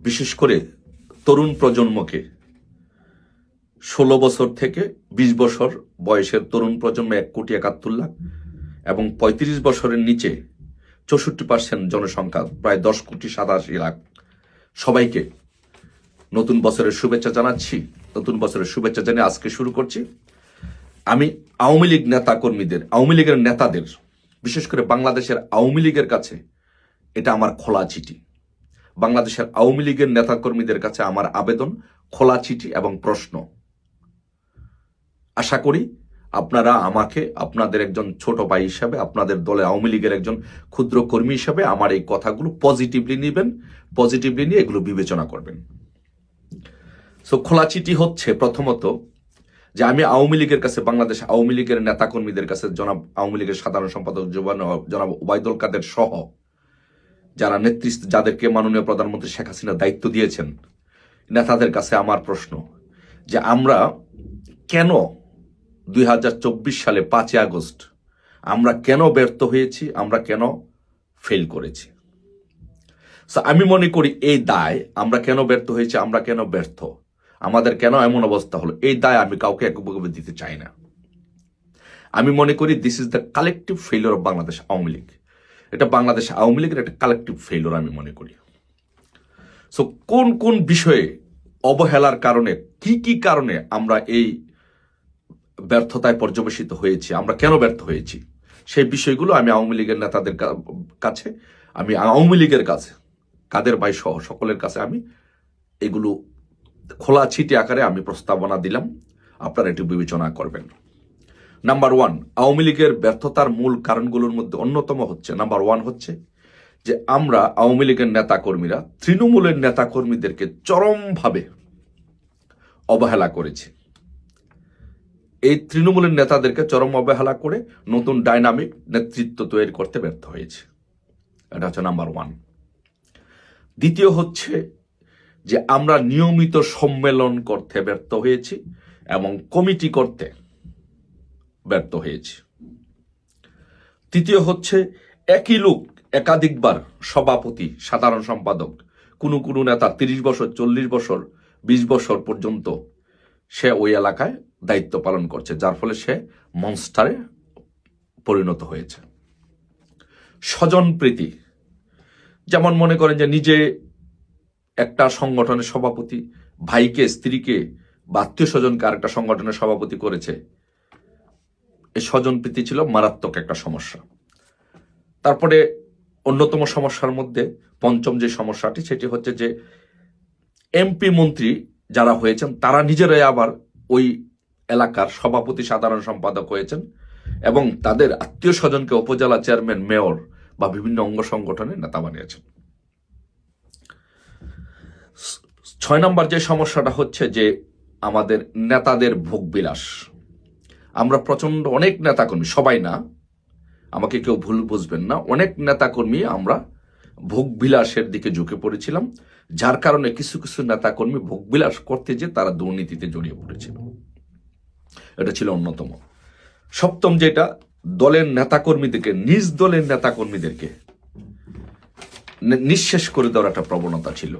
বিশেষ করে তরুণ প্রজন্মকে। ষোলো বছর থেকে বিশ বছর বয়সের তরুণ প্রজন্ম এক কোটি একাত্তর লাখ এবং পঁয়ত্রিশ বছরের নিচে চৌষট্টি পার্সেন্ট জনসংখ্যা, প্রায় দশ কোটি সাতাশি লাখ। সবাইকে নতুন বছরের শুভেচ্ছা জানাচ্ছি, নতুন বছরের শুভেচ্ছা জানিয়ে আজকে শুরু করছি। আমি আওয়ামী লীগ নেতা কর্মীদের আওয়ামী লীগের নেতাদের, বিশেষ করে বাংলাদেশের আওয়ামী লীগের কাছে এটা আমার খোলা চিঠি। বাংলাদেশের আওয়ামী লীগের নেতাকর্মীদের কাছে আমার আবেদন, খোলা চিঠি এবং প্রশ্ন। আশা করি আপনারা আমাকে, আপনাদের একজন ছোট ভাই হিসাবে, আপনাদের দলে আওয়ামী লীগের একজন ক্ষুদ্র কর্মী হিসাবে আমার এই কথাগুলো পজিটিভলি নেবেন পজিটিভলি নিয়ে এগুলো বিবেচনা করবেন। সো খোলা চিঠি হচ্ছে প্রথমত যে আমি আওয়ামী লীগের কাছে, বাংলাদেশ আওয়ামী লীগের নেতাকর্মীদের কাছে, জনাব আওয়ামী লীগের সাধারণ সম্পাদক জনাব ওবায়দুল কাদের সহ যারা নেতৃত্ব যাদেরকে মাননীয় প্রধানমন্ত্রী শেখ হাসিনা দায়িত্ব দিয়েছেন, নেতাদের কাছে আমার প্রশ্ন যে আমরা কেন দুই হাজার চব্বিশ সালে পাঁচই আগস্ট, আমরা কেন ব্যর্থ হয়েছি, আমরা কেন ফেল করেছি? আমি মনে করি এই দায়, আমরা কেন ব্যর্থ হয়েছি, আমরা কেন ব্যর্থ? আমাদের কেন এমন অবস্থা হলো? এই দায় আমি কাউকে একভাবে দিতে চাই না। আমি মনে করি this is the collective failure of Bangladesh Awami League. এটা বাংলাদেশ আওয়ামী লীগের একটা কালেকটিভ ফেলোর আমি মনে করি। সো কোন কোন বিষয়ে অবহেলার কারণে, কি কি কারণে আমরা এই ব্যর্থতায় পর্যবেসিত হয়েছি, আমরা কেন ব্যর্থ হয়েছি, সেই বিষয়গুলো আমি আওয়ামী লীগের নেতাদের কাছে, আমি আওয়ামী লীগের কাছে, কাদের ভাই সহ, সকলের কাছে আমি এগুলো খোলা ছিটি আকারে আমি প্রস্তাবনা দিলাম। আপনারা এটি বিবেচনা করবেন। নাম্বার ওয়ান আওয়ামী লীগের ব্যর্থতার মূল কারণগুলোর মধ্যে অন্যতম হচ্ছে নাম্বার ওয়ান হচ্ছে যে আমরা আওয়ামী লীগের নেতাকর্মীরা, তৃণমূলের নেতাকর্মীদেরকে চরমভাবে অবহেলা করেছি। এই তৃণমূলের নেতাদেরকে চরম অবহেলা করে নতুন ডাইনামিক নেতৃত্ব তৈরি করতে ব্যর্থ হয়েছে। এটা হচ্ছে নাম্বার ওয়ান দ্বিতীয় হচ্ছে যে আমরা নিয়মিত সম্মেলন করতে ব্যর্থ হয়েছি এবং কমিটি করতে ব্যর্থ হয়েছি। তৃতীয় হচ্ছে, একই লোক একাধিকবার সভাপতি, সাধারণ সম্পাদক, কোনো কোনো নেতা তিরিশ বছর, চল্লিশ বছর, বিশ বছর পর্যন্ত সে ওই এলাকায় দায়িত্ব পালন করছে, যার ফলে সে মনস্টারে পরিণত হয়েছে। স্বজন প্রীতি, যেমন মনে করেন যে নিজে একটা সংগঠনের সভাপতি, ভাইকে, স্ত্রীকে বা আত্মীয় স্বজনকে আরেকটা সংগঠনের সভাপতি করেছে এই স্বজন প্রীতি ছিল মারাত্মক একটা সমস্যা। তারপরে অন্যতম সমস্যার মধ্যে পঞ্চম যে সমস্যাটি, সেটি হচ্ছে যে এমপি মন্ত্রী যারা হয়েছেন, তারা নিজেরাই আবার ওই এলাকার সভাপতি, সাধারণ সম্পাদক হয়েছেন এবং তাদের আত্মীয় স্বজনকে উপজেলা চেয়ারম্যান, মেয়র বা বিভিন্ন অঙ্গ সংগঠনের নেতা বানিয়েছেন। ছয় নম্বর যে সমস্যাটা হচ্ছে যে আমাদের নেতাদের ভোগবিলাস আমরা প্রচণ্ড অনেক নেতাকর্মী, সবাই না। আমাকে কেউ ভুল বুঝবেন না। অনেক নেতাকর্মী আমরা ভোগবিলাসের দিকে ঝুঁকে পড়েছিলাম, যার কারণে কিছু কিছু নেতাকর্মী ভোগবিলাস করতে যে তারা দুর্নীতিতে জড়িয়ে পড়েছিল। এটা ছিল অন্যতম। সপ্তম যেটা, দলের নেতাকর্মীদেরকে, নিজ দলের নেতাকর্মীদেরকে নিঃশেষ করে দেওয়ার একটা প্রবণতা ছিল।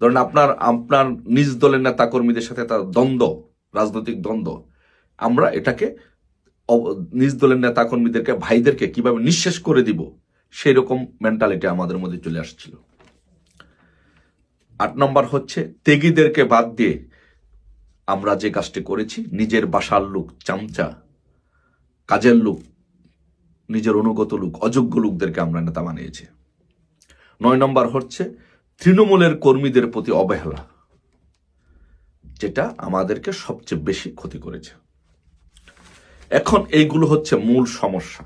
ধরেন আপনার আপনার নিজ দলের নেতাকর্মীদের সাথে তার দ্বন্দ্ব, রাজনৈতিক দ্বন্দ্ব আমরা এটাকে নিজ দলের নেতা কর্মীদেরকে ভাইদেরকে কীভাবে নিঃশেষ করে দিব সেই রকম মেন্টালিটি আমাদের মধ্যে চলে আসছিল। আট নম্বর হচ্ছে, তেগিদেরকে বাদ দিয়ে আমরা যে কাজটি করেছি, নিজের বাসার লোক, চামচা, কাজের লোক, নিজের অনুগত লোক, অযোগ্য লোকদেরকে আমরা নেতা বানিয়েছি। নয় নম্বর হচ্ছে, তৃণমূলের কর্মীদের প্রতি অবহেলা, যেটা আমাদেরকে সবচেয়ে বেশি ক্ষতি করেছে। এখন এইগুলো হচ্ছে মূল সমস্যা।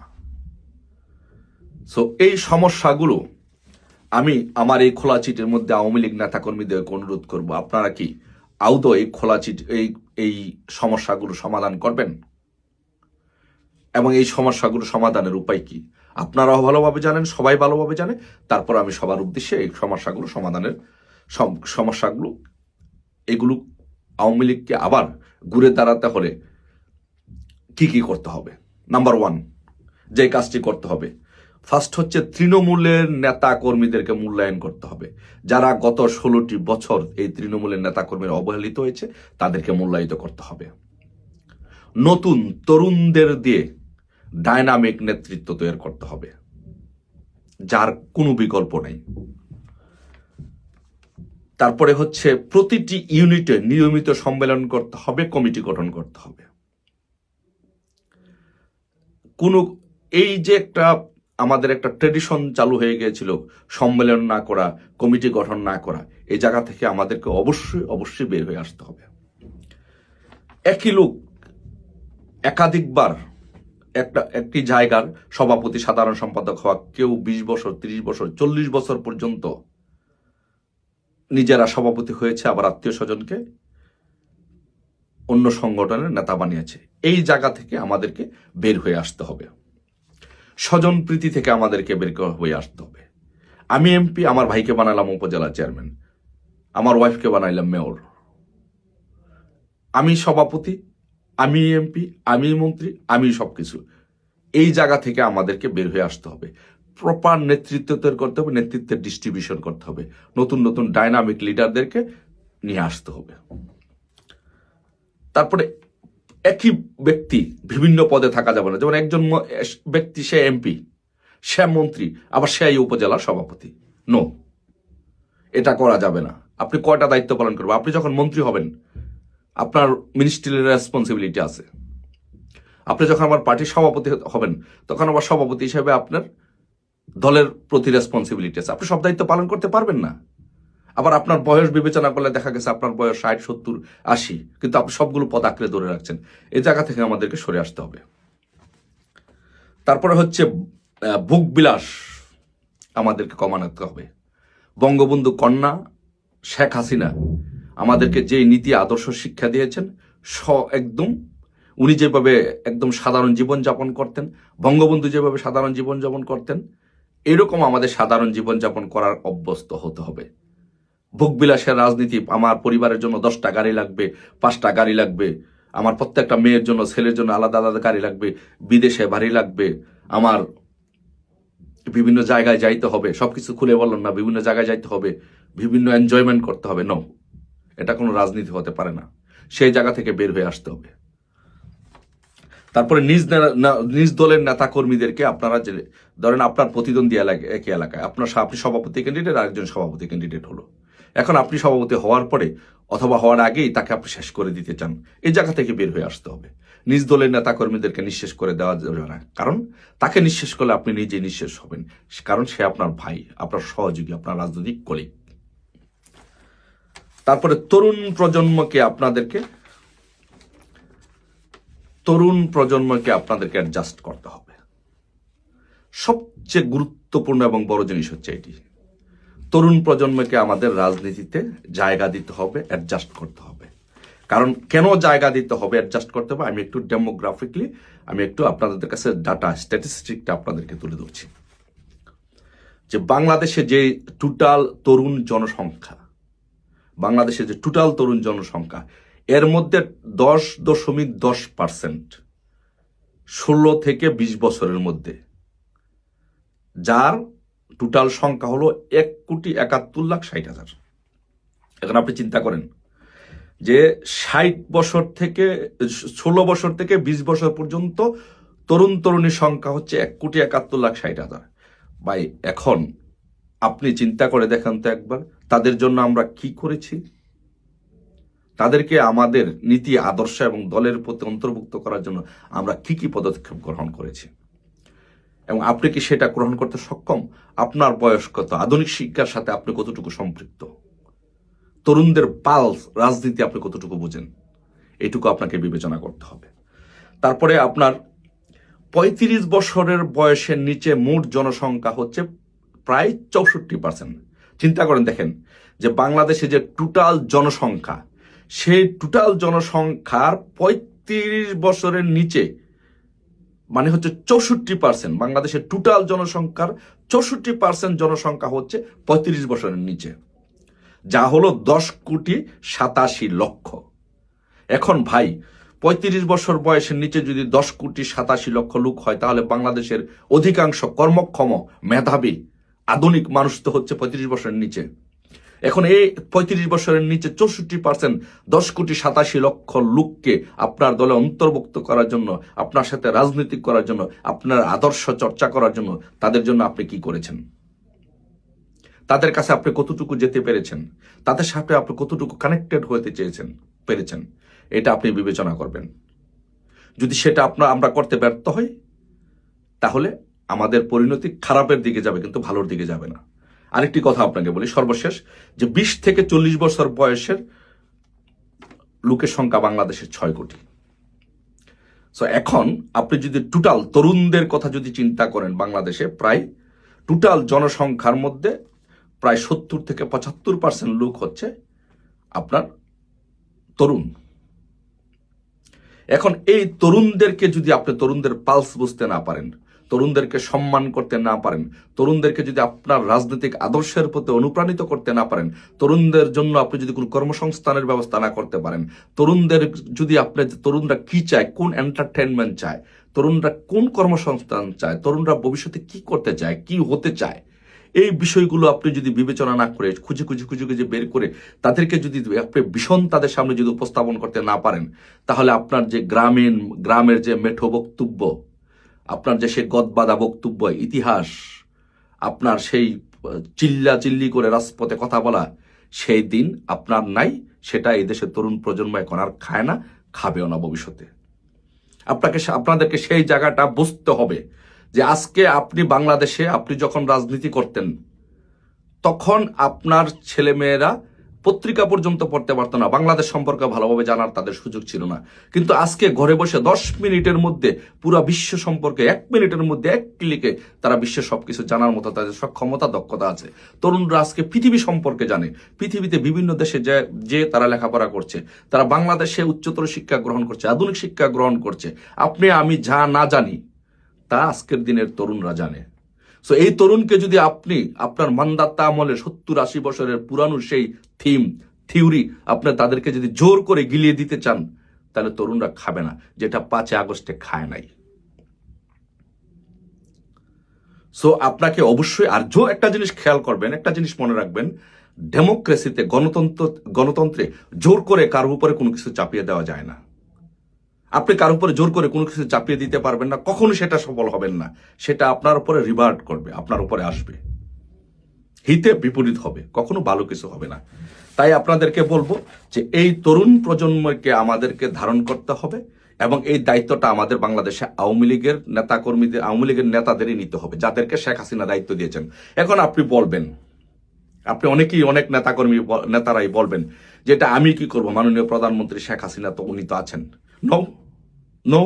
সো এই সমস্যাগুলো আমি আমার এই খোলা চিঠির মধ্যে আওয়ামী লীগ নেতাকর্মীদেরকে অনুরোধ করব। আপনারা কি আউদো এই খোলা চিঠি, এই এই সমস্যাগুলো সমাধান করবেন? এবং এই সমস্যাগুলো সমাধানের উপায় কি? আপনারাও ভালোভাবে জানেন, সবাই ভালোভাবে জানে। তারপর আমি সবার উদ্দেশ্যে এই সমস্যাগুলো সমাধানের, সম- সমস্যাগুলো, এগুলো আওয়ামী লীগকে আবার ঘুরে দাঁড়াতে হলে কি কি করতে হবে? নাম্বার ওয়ান যে কাজটি করতে হবে। ফার্স্ট হচ্ছে তৃণমূলের নেতা কর্মীদেরকে মূল্যায়ন করতে হবে। যারা গত ষোলোটি বছর এই তৃণমূলের নেতা কর্মীরা অবহেলিত হয়েছে, তাদেরকে মূল্যায়িত করতে হবে। নতুন তরুণদের দিয়ে ডায়নামিক নেতৃত্ব তৈরি করতে হবে। যার কোনো বিকল্প নেই। তারপরে হচ্ছে প্রতিটি ইউনিটে নিয়মিত সম্মেলন করতে হবে, কমিটি গঠন করতে হবে। কোনো, এই যে একটা আমাদের একটা ট্রেডিশন চালু হয়ে গিয়েছিল, সম্মেলন না করা কমিটি গঠন না করা এই জায়গা থেকে আমাদেরকে অবশ্যই অবশ্যই বের হয়ে আসতে হবে। একই লোক একাধিকবার একটা, একটি জায়গার সভাপতি, সাধারণ সম্পাদক হওয়া কেউ বিশ বছর, তিরিশ বছর, চল্লিশ বছর পর্যন্ত নিজেরা সভাপতি হয়েছে, আবার আত্মীয় স্বজনকে অন্য সংগঠনের নেতা বানিয়েছে। এই জায়গা থেকে আমাদেরকে বের হয়ে আসতে হবে। স্বজন প্রীতি থেকে আমাদেরকে বের হয়ে আসতে হবে। আমি এমপি, আমার ভাইকে বানালাম উপজেলা চেয়ারম্যান। আমার ওয়াইফকে বানাইলাম মেয়র। আমি সভাপতি, আমি এমপি, আমি মন্ত্রী, আমি সব কিছু এই জায়গা থেকে আমাদেরকে বের হয়ে আসতে হবে। প্রপার নেতৃত্ব তৈরি করতে হবে, নেতৃত্বের ডিস্ট্রিবিউশন করতে হবে। নতুন নতুন ডাইনামিক লিডারদেরকে নিয়ে আসতে হবে। তারপরে একই ব্যক্তি বিভিন্ন পদে থাকা যাবে না। যেমন একজন ব্যক্তি, সে এমপি, সে মন্ত্রী, আবার সে উপজেলার সভাপতি। নো। এটা করা যাবে না। আপনি কয়টা দায়িত্ব পালন করবেন? আপনি যখন মন্ত্রী হবেন, আপনার মিনিস্ট্রিয়াল রেসপন্সিবিলিটি আছে। আপনি যখন আমার পার্টির সভাপতি হবেন, তখন আবার সভাপতি হিসেবে আপনার দলের প্রতি রেসপন্সিবিলিটি আছে। আপনি সব দায়িত্ব পালন করতে পারবেন না। আবার আপনার বয়স বিবেচনা করলে দেখা গেছে আপনার বয়স ষাট, সত্তর, আশি। কিন্তু আপনি সবগুলো পদ আঁকড়ে ধরে রাখছেন। এই জায়গা থেকে আমাদেরকে সরে আসতে হবে। তারপরে হচ্ছে ভোগ বিলাস আমাদেরকে কমানোতে হবে। বঙ্গবন্ধু কন্যা শেখ হাসিনা আমাদেরকে যে নীতি, আদর্শ শিক্ষা দিয়েছেন, স একদম উনি যেভাবে একদম সাধারণ জীবন যাপন করতেন, বঙ্গবন্ধু যেভাবে সাধারণ জীবন যাপন করতেন, এরকম আমাদের সাধারণ জীবন যাপন করার অভ্যস্ত হতে হবে। ভোগবিলাসের রাজনীতি, আমার পরিবারের জন্য দশটা গাড়ি লাগবে, পাঁচটা গাড়ি লাগবে, আমার প্রত্যেকটা মেয়ের জন্য, ছেলের জন্য আলাদা আলাদা গাড়ি লাগবে, বিদেশে বাড়ি লাগবে, আমার বিভিন্ন জায়গায় যাইতে হবে, সবকিছু খুলে বললাম না, বিভিন্ন জায়গায় যাইতে হবে, বিভিন্ন এনজয়মেন্ট করতে হবে নো এটা কোনো রাজনীতি হতে পারে না, সেই জায়গা থেকে বের হয়ে আসতে হবে। তারপরে নিজ নিজ দলের নেতা কর্মীদেরকে আপনারা যে, ধরেন আপনার প্রতিদ্বন্দ্বী এলাকায়, একই এলাকায়, আপনার আপনি সভাপতি ক্যান্ডিডেট আর একজন সভাপতি ক্যান্ডিডেট হলো। এখন আপনি সভাপতি হওয়ার পরে অথবা হওয়ার আগেই তাকে আপনি শেষ করে দিতে চান। এই জায়গা থেকে বের হয়ে আসতে হবে। নিজ দলের নেতা কর্মীদেরকে নিঃশেষ করে দেওয়া যাবে না। কারণ তাকে নিঃশেষ করলে আপনি নিজে নিঃশেষ হবেন। কারণ সে আপনার ভাই, আপনার সহযোগী, আপনার রাজনৈতিক কলিগ তারপরে তরুণ প্রজন্মকে আপনাদেরকে, তরুণ প্রজন্মকে আপনাদেরকে অ্যাডজাস্ট করতে হবে। সবচেয়ে গুরুত্বপূর্ণ এবং বড় জিনিস হচ্ছে এটি। তরুণ প্রজন্মকে আমাদের রাজনীতিতে জায়গা দিতে হবে অ্যাডজাস্ট করতে হবে। কারণ কেন জায়গা দিতে হবে অ্যাডজাস্ট করতে হবে? আমি একটু ডেমোগ্রাফিকলি আমি একটু আপনাদের কাছে ডাটা স্ট্যাটিস্টিকটা আপনাদেরকে তুলে ধরছি। যে বাংলাদেশে যে টোটাল তরুণ জনসংখ্যা, বাংলাদেশে যে টোটাল তরুণ জনসংখ্যা, এর মধ্যে দশ দশমিক দশ পার্সেন্ট ষোলো থেকে বিশ বছরের মধ্যে। যার টোটাল সংখ্যা হলো এক কোটি একাত্তর লাখ ষাট হাজার। এখন আপনি চিন্তা করেন যে ষাট বছর থেকে, ষোলো বছর থেকে বিশ বছর পর্যন্ত তরুণ তরুণীর সংখ্যা হচ্ছে এক কোটি একাত্তর লাখ ষাট হাজার। ভাই, এখন আপনি চিন্তা করে দেখেন তো একবার, তাদের জন্য আমরা কি করেছি? তাদেরকে আমাদের নীতি, আদর্শ এবং দলের প্রতি অন্তর্ভুক্ত করার জন্য আমরা কি কি পদক্ষেপ গ্রহণ করেছি? এবং আপনি কি সেটা গ্রহণ করতে সক্ষম? আপনার বয়স কত? আধুনিক শিক্ষার সাথে আপনি কতটুকু সম্পৃক্ত? তরুণদের পালস রাজনীতি আপনি কতটুকু বুঝেন? এটুকু আপনাকে বিবেচনা করতে হবে। তারপরে আপনার পঁয়ত্রিশ বছরের বয়সের নিচে মোট জনসংখ্যা হচ্ছে প্রায় চৌষট্টি পার্সেন্ট চিন্তা করেন, দেখেন, যে বাংলাদেশে যে টোটাল জনসংখ্যা, সেই টোটাল জনসংখ্যার পঁয়ত্রিশ বছরের নিচে মানে হচ্ছে চৌষট্টি পার্সেন্ট বাংলাদেশের টোটাল জনসংখ্যার চৌষট্টি পার্সেন্ট জনসংখ্যা হচ্ছে পঁয়ত্রিশ বছরের নিচে, যা হলো দশ কোটি সাতাশি লক্ষ। এখন ভাই, পঁয়ত্রিশ বছর বয়সের নিচে যদি দশ কোটি সাতাশি লক্ষ লোক হয়, তাহলে বাংলাদেশের অধিকাংশ কর্মক্ষম মেধাবী, আধুনিক মানুষ তো হচ্ছে পঁয়ত্রিশ বছরের নিচে। এখন এই পঁয়ত্রিশ বছরের নিচে চৌষট্টি পার্সেন্ট দশ কোটি সাতাশি লক্ষ লোককে আপনার দলে অন্তর্ভুক্ত করার জন্য, আপনার সাথে রাজনীতি করার জন্য, আপনার আদর্শ চর্চা করার জন্য তাদের জন্য আপনি কি করেছেন? তাদের কাছে আপনি কতটুকু যেতে পেরেছেন? তাদের সাথে আপনি কতটুকু কানেক্টেড হতে চেয়েছেন? পেরেছেন। এটা আপনি বিবেচনা করবেন। যদি সেটা আপনার আমরা করতে ব্যর্থ হই, তাহলে আমাদের পরিণতি খারাপের দিকে যাবে, কিন্তু ভালোর দিকে যাবে না। আরেকটি কথা আপনাকে বলি, সর্বশেষ, যে বিশ থেকে চল্লিশ বছর বয়সের লোকের সংখ্যা বাংলাদেশের ছয় কোটি। সো এখন আপনি যদি টোটাল তরুণদের কথা যদি চিন্তা করেন বাংলাদেশে, প্রায় টোটাল জনসংখ্যার মধ্যে প্রায় সত্তর থেকে পঁচাত্তর পার্সেন্ট লোক হচ্ছে আপনার তরুণ। এখন এই তরুণদেরকে যদি আপনি তরুণদের পালস বুঝতে না পারেন তরুণদেরকে সম্মান করতে না পারেন। তরুণদেরকে যদি আপনার রাজনৈতিক আদর্শের প্রতি অনুপ্রাণিত করতে না পারেন, তরুণদের জন্য আপনি যদি কোনো কর্মসংস্থানের ব্যবস্থা না করতে পারেন, তরুণদের যদি আপনি তরুণরা কি চায়, কোন এন্টারটেনমেন্ট চায়, তরুণরা কোন কর্মসংস্থান চায়, তরুণরা ভবিষ্যতে কি করতে চায়, কি হতে চায়, এই বিষয়গুলো আপনি যদি বিবেচনা না করে, খুঁজে খুঁজে খুঁজে খুঁজে বের করে তাদেরকে যদি আপনি ভীষণ তাদের সামনে যদি উপস্থাপন করতে না পারেন, তাহলে আপনার যে গ্রামীণ, গ্রামের যে মেঠো বক্তব্য আপনার যে সে গদবাদা বক্তব্য, ইতিহাস, আপনার সেই চিল্লা চিল্লি করে রাজপথে কথা বলা, সেই দিন আপনার নাই, সেটা এই দেশের তরুণ প্রজন্ম এখন আর খায় না, খাবেও না ভবিষ্যতে। আপনাকে আপনাদেরকে সেই জায়গাটা বুঝতে হবে যে আজকে আপনি বাংলাদেশে, আপনি যখন রাজনীতি করতেন, তখন আপনার ছেলেমেয়েরা পত্রিকা পর্যন্ত পড়তে পারতো না। বাংলাদেশ সম্পর্কে ভালোভাবে জানার তাদের সুযোগ ছিল না। কিন্তু আজকে ঘরে বসে দশ মিনিটের মধ্যে, পুরো বিশ্ব সম্পর্কে এক মিনিটের মধ্যে এক ক্লিকে তারা বিশ্বের সবকিছু জানার মতো তাদের সক্ষমতা দক্ষতা আছে। তরুণরা আজকে পৃথিবী সম্পর্কে জানে। পৃথিবীতে বিভিন্ন দেশে যে যে তারা লেখাপড়া করছে, তারা বাংলাদেশে উচ্চতর শিক্ষা গ্রহণ করছে, আধুনিক শিক্ষা গ্রহণ করছে। আপনি, আমি যা না জানি, তা আজকের দিনের তরুণরা জানে। সো এই তরুণকে যদি আপনি, আপনার মান্দাত্তা আমলে সত্তর আশি বছরের পুরানো সেই থিম, থিওরি আপনি তাদেরকে যদি জোর করে গিলিয়ে দিতে চান, তাহলে তরুণরা খাবে না, যেটা পাঁচে আগস্টে খায় নাই। সো আপনাকে অবশ্যই আর জো একটা জিনিস খেয়াল করবেন, একটা জিনিস মনে রাখবেন, ডেমোক্রেসিতে গণতন্ত্র, গণতন্ত্রে জোর করে কারোর উপরে কোনো কিছু চাপিয়ে দেওয়া যায় না। আপনি কার উপরে জোর করে কোনো কিছু চাপিয়ে দিতে পারবেন না, কখনো সেটা সফল হবেন না। সেটা আপনার উপরে রিভার্ট করবে, আপনার উপরে আসবে। হিতে বিপরীত হবে, কখনো ভালো কিছু হবে না। তাই আপনাদেরকে বলব যে এই তরুণ প্রজন্মকে আমাদেরকে ধারণ করতে হবে এবং এই দায়িত্বটা আমাদের বাংলাদেশে আওয়ামী লীগের নেতাকর্মীদের, আওয়ামী লীগের নেতাদেরই নিতে হবে, যাদেরকে শেখ হাসিনা দায়িত্ব দিয়েছেন। এখন আপনি বলবেন, আপনি অনেকেই অনেক নেতাকর্মী নেতারাই বলবেন যেটা আমি কি করব? মাননীয় প্রধানমন্ত্রী শেখ হাসিনা তো উনি তো আছেন। No no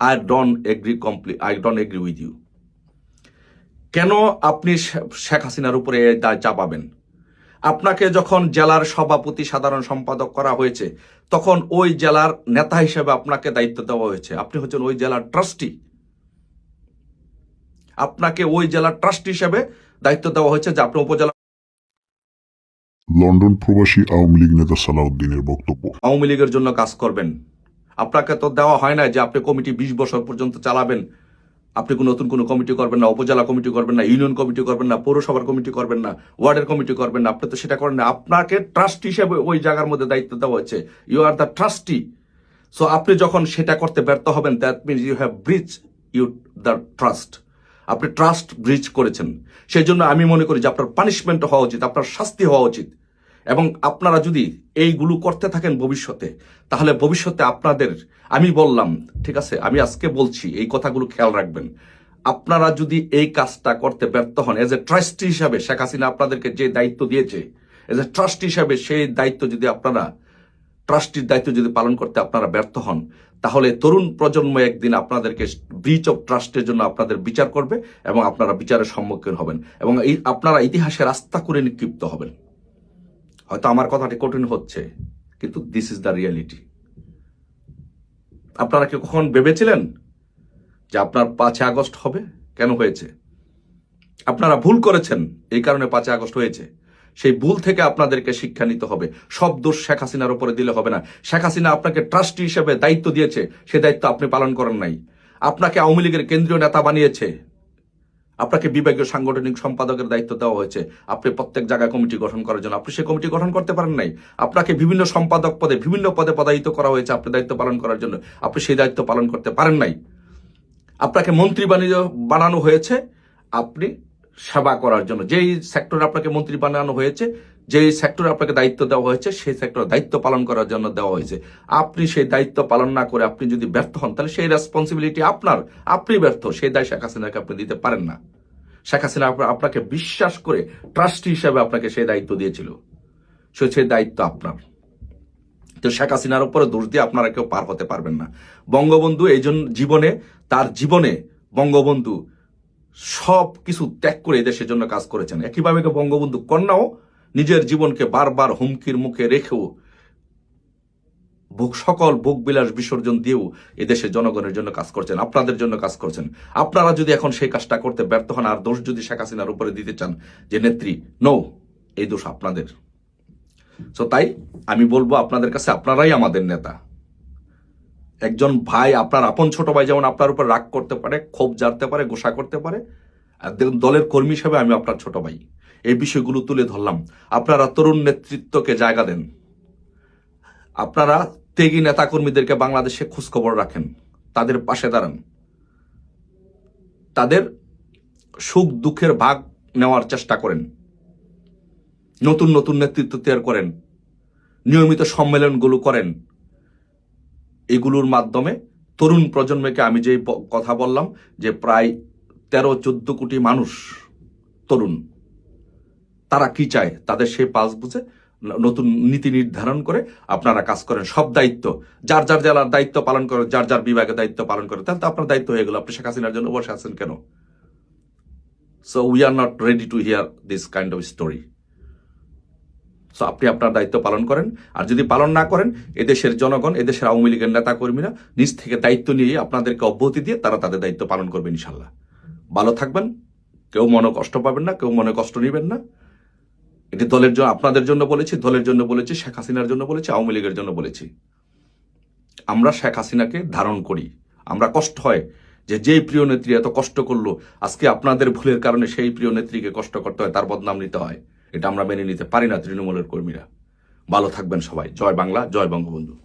I don't agree complete I don't agree with you কেন আপনি শেখ হাসিনার উপরে চাপাবেন? আপনাকে যখন জেলার সভাপতি সাধারণ সম্পাদক করা হয়েছে তখন ওই জেলার নেতা হিসেবে আপনাকে দায়িত্ব দেওয়া হয়েছে। আপনি হচ্ছেন ওই জেলার ট্রাস্টি। আপনাকে ওই জেলার ট্রাস্টি হিসেবে দায়িত্ব দেওয়া হয়েছে যে আপনি উপজেলা লন্ডন প্রবাসী আওয়ামী লীগ নেতা সালাউদ্দিনের বক্তব্য। আওয়ামী লীগের জন্য কাজ করবেন। আপনাকে তো দেওয়া হয় না যে আপনি কমিটি বিশ বছর পর্যন্ত চালাবেন। আপনি কোনো নতুন কোনো কমিটি করবেন না, উপজেলা কমিটি করবেন না, ইউনিয়ন কমিটি করবেন না, পৌরসভার কমিটি করবেন না, ওয়ার্ডের কমিটি করবেন না, আপনি তো সেটা করেন না। আপনাকে ট্রাস্ট হিসেবে ওই জায়গার মধ্যে দায়িত্ব দেওয়া হচ্ছে you are the trustee so আপনি যখন সেটা করতে ব্যর্থ হবেন that means you have breach you the trust আপনি ট্রাস্ট ব্রিজ করেছেন। সেই জন্য আমি মনে করি যে আপনার পানিশমেন্ট হওয়া উচিত, আপনার শাস্তি হওয়া উচিত। এবং আপনারা যদি এইগুলো করতে থাকেন ভবিষ্যতে, তাহলে ভবিষ্যতে আপনাদের, আমি বললাম, ঠিক আছে, আমি আজকে বলছি, এই কথাগুলো খেয়াল রাখবেন। আপনারা যদি এই কাজটা করতে ব্যর্থ হন এজ এ ট্রাস্টি হিসাবে, শেখ হাসিনা আপনাদেরকে যে দায়িত্ব দিয়েছে এজ এ ট্রাস্টি হিসাবে সেই দায়িত্ব যদি আপনারা ট্রাস্টির দায়িত্ব যদি পালন করতে আপনারা ব্যর্থ হন, তাহলে তরুণ প্রজন্ম একদিন আপনাদেরকে ব্রিচ অফ ট্রাস্টের জন্য আপনাদের বিচার করবে এবং আপনারা বিচারের সম্মুখীন হবেন এবং এই আপনারা ইতিহাসে রাস্তা করে নিক্ষিপ্ত হবেন। হয়তো আমার কথাটি কঠিন হচ্ছে, কিন্তু দিস ইজ দ্য রিয়ালিটি আপনারা কি কখন ভেবেছিলেন যে আপনার পাঁচে আগস্ট হবে? কেন হয়েছে? আপনারা ভুল করেছেন, এই কারণে পাঁচই আগস্ট হয়েছে। সেই ভুল থেকে আপনাদেরকে শিক্ষা নিতে হবে। সব দোষ শেখ হাসিনার উপরে দিলে হবে না। শেখ হাসিনা আপনাকে ট্রাস্টি হিসেবে দায়িত্ব দিয়েছে, সে দায়িত্ব আপনি পালন করেন নাই। আপনাকে আওয়ামী লীগের কেন্দ্রীয় নেতা বানিয়েছে। আপনাকে বিভাগীয় সাংগঠনিক সম্পাদকের দায়িত্ব দেওয়া হয়েছে। আপনি প্রত্যেক জায়গায় কমিটি গঠন করার জন্য। আপনি সে কমিটি গঠন করতে পারেন নাই। আপনাকে বিভিন্ন সম্পাদক পদে, বিভিন্ন পদে পদায়িত করা হয়েছে আপনি দায়িত্ব পালন করার জন্য। আপনি সেই দায়িত্ব পালন করতে পারেন নাই। আপনাকে মন্ত্রী বানিয়ে বানানো হয়েছে। আপনি সেবা করার জন্য। যেই সেক্টরে আপনাকে মন্ত্রী বানানো হয়েছে যেই সেক্টরে আপনাকে দায়িত্ব দেওয়া হয়েছে, সেই সেক্টরে দায়িত্ব পালন করার জন্য দেওয়া হয়েছে। আপনি সেই দায়িত্ব পালন না করে আপনি যদি ব্যর্থ হন, তাহলে সেই রেসপন্সিবিলিটি আপনার। আপনি ব্যর্থ, সেই দায় শেখ হাসিনাকে আপনি দিতে পারেন না। শেখ হাসিনা আপনাকে বিশ্বাস করে ট্রাস্টি হিসাবে আপনাকে সেই দায়িত্ব দিয়েছিল। সে সেই দায়িত্ব আপনার। তো শেখ হাসিনার উপরে দোষ দিয়ে আপনারা কেউ পার হতে পারবেন না। বঙ্গবন্ধু এই জীবনে, তার জীবনে বঙ্গবন্ধু সব কিছু ত্যাগ করে দেশের জন্য কাজ করেছেন। একইভাবে বঙ্গবন্ধু কন্যাও নিজের জীবনকে বারবার হুমকির মুখে রেখেও, ভোগ সকল ভোগ বিলাস বিসর্জন দিয়েও এদেশের জনগণের জন্য কাজ করছেন, আপনাদের জন্য কাজ করছেন। আপনারা যদি এখন সেই কাজটা করতে ব্যর্থ হন, আর দোষ যদি শেখ হাসিনার উপরে দিতে চান, যে নেত্রী, নৌ, এই দোষ আপনাদের। সো তাই আমি বলব আপনাদের কাছে, আপনারাই আমাদের নেতা। একজন ভাই, আপনার আপন ছোট ভাই যেমন আপনার উপর রাগ করতে পারে, ক্ষোভ জারতে পারে, গোসা করতে পারে দলের কর্মী হিসেবে আমি আপনার ছোট ভাই। এই বিষয়গুলো তুলে ধরলাম। আপনারা তরুণ নেতৃত্বকে জায়গা দেন। আপনারা ত্যাগী নেতাকর্মীদেরকে বাংলাদেশে খোঁজখবর রাখেন। তাদের পাশে দাঁড়ান। তাদের সুখ দুঃখের ভাগ নেওয়ার চেষ্টা করেন। নতুন নতুন নেতৃত্ব তৈরি করেন। নিয়মিত সম্মেলনগুলো করেন। এগুলোর মাধ্যমে তরুণ প্রজন্মকে আমি যে কথা বললাম যে প্রায় তেরো চোদ্দ কোটি মানুষ তরুণ। তারা কি চায়? তাদের সেই পাস বুঝে নতুন নীতি নির্ধারণ করে আপনারা কাজ করেন। সব দায়িত্ব, যার যার জেলার দায়িত্ব পালন করে যার যার বিভাগে দায়িত্ব পালন করে তাহলে তো আপনার দায়িত্ব হয়ে গেল। আপনি শেখ হাসিনার জন্য বসে আছেন কেন? So we are not ready to hear this kind of story so আপনি আপনার দায়িত্ব পালন করেন। আর যদি পালন না করেন, এদেশের জনগণ, এদেশের আওয়ামী লীগের নেতা কর্মীরা নিজ থেকে দায়িত্ব নিয়ে আপনাদেরকে অব্যাহতি দিয়ে তারা তাদের দায়িত্ব পালন করবে ইনশাল্লাহ ভালো থাকবেন, কেউ মনে কষ্ট পাবেন না, কেউ মনে কষ্ট নেবেন না। এটি দলের জন্য, আপনাদের জন্য বলেছি, দলের জন্য বলেছি, শেখ হাসিনার জন্য বলেছি, আওয়ামী লীগের জন্য বলেছি। আমরা শেখ হাসিনাকে ধারণ করি। আমরা কষ্ট হয় যে যেই প্রিয় নেত্রী এত কষ্ট করল, আজকে আপনাদের ভুলের কারণে সেই প্রিয় নেত্রীকে কষ্ট করতে হয়, তার বদনাম নিতে হয়। এটা আমরা মেনে নিতে পারি না তৃণমূলের কর্মীরা। ভালো থাকবেন সবাই। জয় বাংলা, জয় বঙ্গবন্ধু।